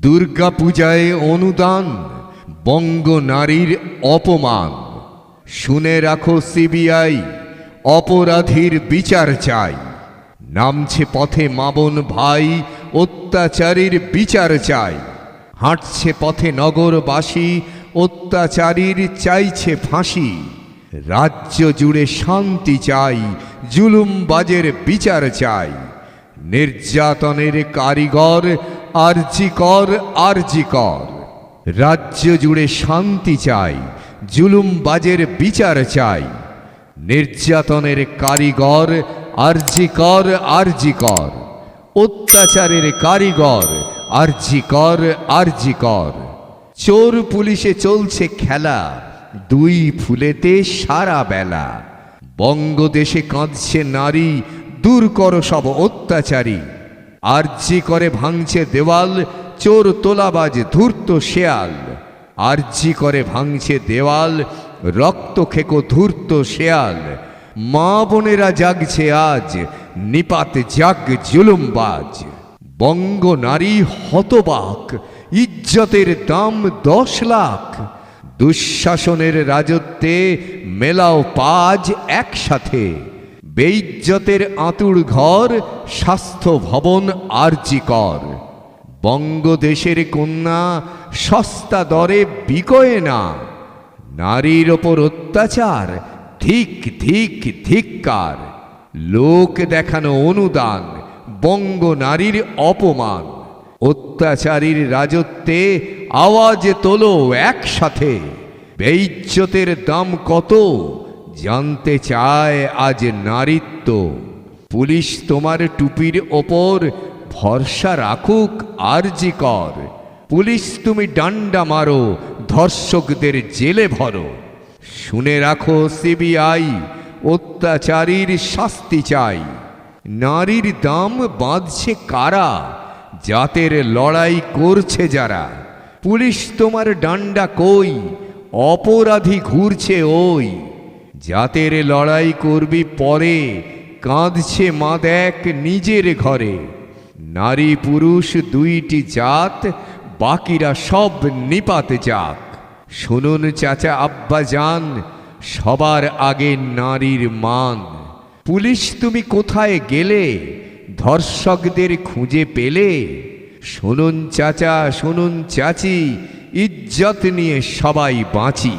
দুর্গা পূজায় অনুদান, বঙ্গ নারীর অপমান। শুনে রাখো সিবিআই, অপরাধীর বিচার চাই। নামছে পথে মাবন ভাই, অত্যাচারীর বিচার চাই। হাঁটছে পথে নগরবাসী, অত্যাচারীর চাইছে ফাঁসি। রাজ্য জুড়ে শান্তি চাই, জুলুমবাজের বিচার চাই। নির্যাতনের কারিগর আরজি কর আরজি কর। রাজ্য জুড়ে শান্তি চাই জুলুমবাজের বিচার চাই। নির্যাতনের কারিগর, আরজি কর আরজি কর। অত্যাচারের কারিগর, আরজি কর আরজি কর। চোর পুলিশে চলছে খেলা, দুই ফুলেতে সারা বেলা। বঙ্গদেশে কাঁদছে নারী, দূর করো সব অত্যাচারী। আরজি করে ভাঙছে দেওয়াল, চোর তোলাবাজ ধূর্ত শেয়াল। আরজি করে ভাঙছে দেওয়াল, রক্ত খেকো ধূর্ত শেয়াল। মা বোনেরা জাগছে আজ, নিপাত জাগ জুলুমবাজ। বঙ্গ নারী হতবাক, ইজ্জতের দাম দশ লাখ। দুঃশাসনের রাজত্বে মেলাও পাজ একসাথে। বেইজ্জতের আতুর ঘর, স্বাস্থ্য ভবন আরজি কর। বঙ্গদেশের কন্যা সস্তা দরে বিকয়ে না। নারীর ওপর অত্যাচার, ধিক ধিক, ধিক্কার। লোক দেখানো অনুদান, বঙ্গ নারীর অপমান। অত্যাচারীর রাজত্বে আওয়াজ তোলো একসাথে। বেইজ্জতের দাম কত? জানতে চায় আজ নারীত্ব। পুলিশ তোমার টুপির ওপর ভরসা রাখুক, আরজি কর। পুলিশ তুমি ডান্ডা মারো, ধর্ষকদের জেলে ভরো। শুনে রাখো সিবিআই, অত্যাচারীর শাস্তি চাই। নারীর দাম বাঁধছে কারা? জাতের লড়াই করছে যারা। পুলিশ তোমার ডান্ডা কই? অপরাধী ঘুরছে ওই। জাতের লড়াই করবি পরে, কাঁদছে মা দেখ নিজের ঘরে। নারী পুরুষ দুইটি জাত, বাকিরা সব নিপাতে যাক শুনুন চাচা আব্বা যান সবার আগে নারীর মান। পুলিশ তুমি কোথায় গেলে? ধর্ষকদের খুঁজে পেলে? শুনুন চাচা, শুনুন চাচি, ইজ্জত নিয়ে সবাই বাঁচি।